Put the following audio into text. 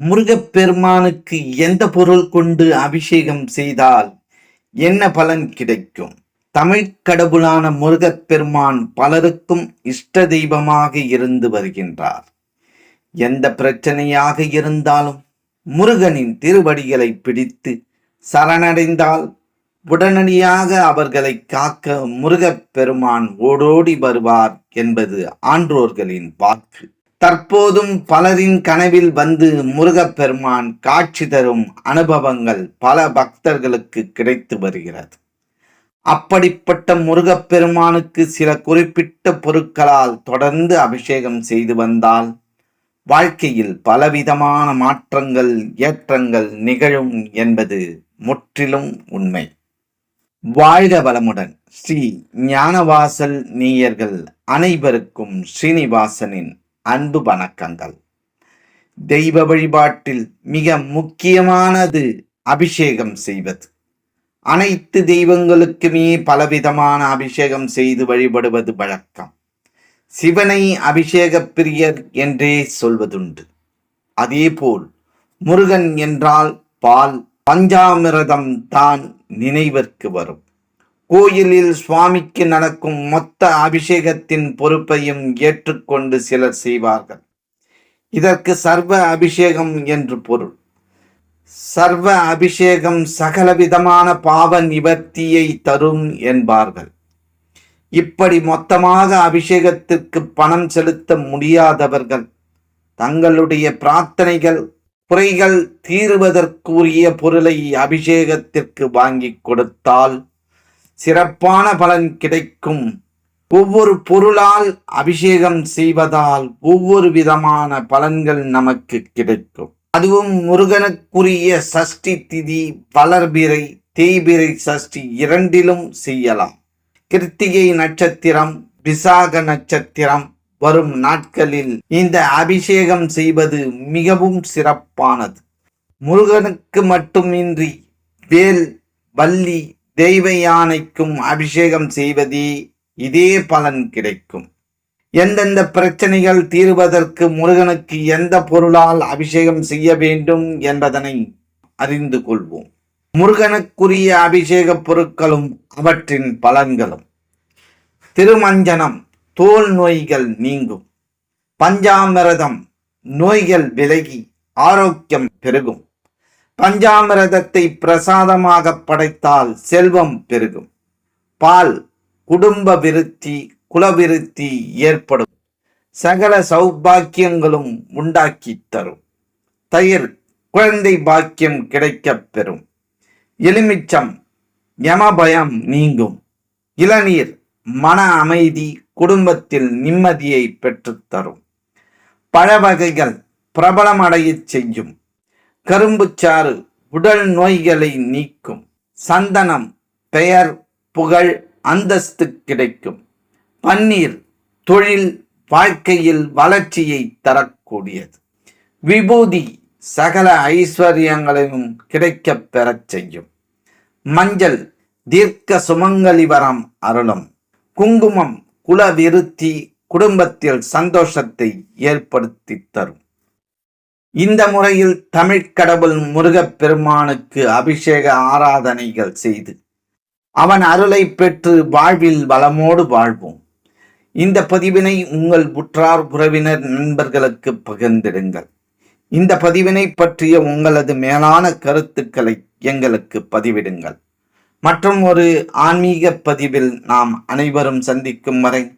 முருகப்பெருமானுக்கு எந்த பொருள் கொண்டு அபிஷேகம் செய்தால் என்ன பலன் கிடைக்கும்? தமிழ் கடவுளான முருகப்பெருமான் பலருக்கும் இஷ்ட தெய்வமாக இருந்து வருகின்றார். எந்த பிரச்சனையாக இருந்தாலும் முருகனின் திருவடிகளை பிடித்து சரணடைந்தால் உடனடியாக அவர்களை காக்க முருகப்பெருமான் ஓடோடி வருவார் என்பது ஆன்றோர்களின் வாக்கு. தற்போதும் பலரின் கனவில் வந்து முருகப்பெருமான் காட்சி தரும் அனுபவங்கள் பல பக்தர்களுக்கு கிடைத்து வருகிறது. அப்படிப்பட்ட முருகப்பெருமானுக்கு சில குறிப்பிட்ட பொருட்களால் தொடர்ந்து அபிஷேகம் செய்து வந்தால் வாழ்க்கையில் பலவிதமான மாற்றங்கள் ஏற்றங்கள் நிகழும் என்பது முற்றிலும் உண்மை. வாழ்க வளமுடன். ஸ்ரீ ஞானவாசல் நீயர்கள் அனைவருக்கும் ஸ்ரீனிவாசனின் அன்பு வணக்கங்கள். தெய்வ வழிபாட்டில் மிக முக்கியமானது அபிஷேகம் செய்வது. அனைத்து தெய்வங்களுக்குமே பலவிதமான அபிஷேகம் செய்து வழிபடுவது வழக்கம். சிவனை அபிஷேக பிரியர் என்றே சொல்வதுண்டு. அதேபோல் முருகன் என்றால் பால் பஞ்சாமிரதம் தான் நினைவிற்கு வரும். கோயிலில் சுவாமிக்கு நடக்கும் மொத்த அபிஷேகத்தின் பொறுப்பையும் ஏற்றுக்கொண்டு சிலர் செய்வார்கள். இதற்கு சர்வ அபிஷேகம் என்று பொருள். சர்வ அபிஷேகம் சகலவிதமான பாவ நிவர்த்தியை தரும் என்பார்கள். இப்படி மொத்தமாக அபிஷேகத்திற்கு பணம் செலுத்த முடியாதவர்கள் தங்களுடைய பிரார்த்தனைகள் குறைகள் தீருவதற்குரிய பொருளை அபிஷேகத்திற்கு வாங்கி கொடுத்தால் சிறப்பான பலன் கிடைக்கும். ஒவ்வொரு பொருளால் அபிஷேகம் செய்வதால் ஒவ்வொரு விதமான பலன்கள் நமக்கு கிடைக்கும். அதுவும் முருகனுக்குரிய சஷ்டி திதி வளர்பிறை தேய்பிறை சஷ்டி இரண்டிலும் செய்யலாம். கிருத்திகை நட்சத்திரம் விசாக நட்சத்திரம் வரும் நாட்களில் இந்த அபிஷேகம் செய்வது மிகவும் சிறப்பானது. முருகனுக்கு மட்டுமின்றி வேல் வள்ளி தெய்வ யானைக்கும் அபிஷேகம் செய்வதே இதே பலன் கிடைக்கும். எந்தெந்த பிரச்சனைகள் தீர்வதற்கு முருகனுக்கு எந்த பொருளால் அபிஷேகம் செய்ய வேண்டும் என்பதனை அறிந்து கொள்வோம். முருகனுக்குரிய அபிஷேக பொருட்களும் அவற்றின் பலன்களும். திருமஞ்சனம் தோல் நோய்கள் நீங்கும். பஞ்சாமிரதம் நோய்கள் விலகி ஆரோக்கியம் பெருகும். பஞ்சாமிரதத்தை பிரசாதமாக படைத்தால் செல்வம் பெருகும். பால் குடும்ப விருத்தி குலவிருத்தி ஏற்படும். சகல சௌபாக்கியங்களும் உண்டாக்கி தரும். தயிர் குழந்தை பாக்கியம் கிடைக்கப் பெறும். எலுமிச்சம் யமபயம் நீங்கும். இளநீர் மன அமைதி குடும்பத்தில் நிம்மதியை பெற்றுத்தரும் பழ வகைகள் பிரபலமடையச் செய்யும். கரும்புச்சாறு உடல் நோய்களை நீக்கும். சந்தனம் பெயர் புகழ் அந்தஸ்து கிடைக்கும். பன்னீர் தொழில் வாழ்க்கையில் வளர்ச்சியை தரக்கூடியது. விபூதி சகல ஐஸ்வர்யங்களையும் கிடைக்கப் பெறச் செய்யும். மஞ்சள் தீர்க்க சுமங்கலி வரம் அருளும். குங்குமம் குலவிருத்தி குடும்பத்தில் சந்தோஷத்தை ஏற்படுத்தி தரும். இந்த முறையில் தமிழ்க் கடவுள் அபிஷேக ஆராதனைகள் செய்து அவன் அருளை பெற்று வாழ்வில் வளமோடு வாழ்வோம். இந்த பதிவினை உங்கள் உற்றார் உறவினர் நண்பர்களுக்கு பகிர்ந்திடுங்கள். இந்த பதிவினை பற்றிய உங்களது மேலான கருத்துக்களை எங்களுக்கு பதிவிடுங்கள். மற்றும் ஒரு ஆன்மீக பதிவில் நாம் அனைவரும் சந்திக்கும் வரை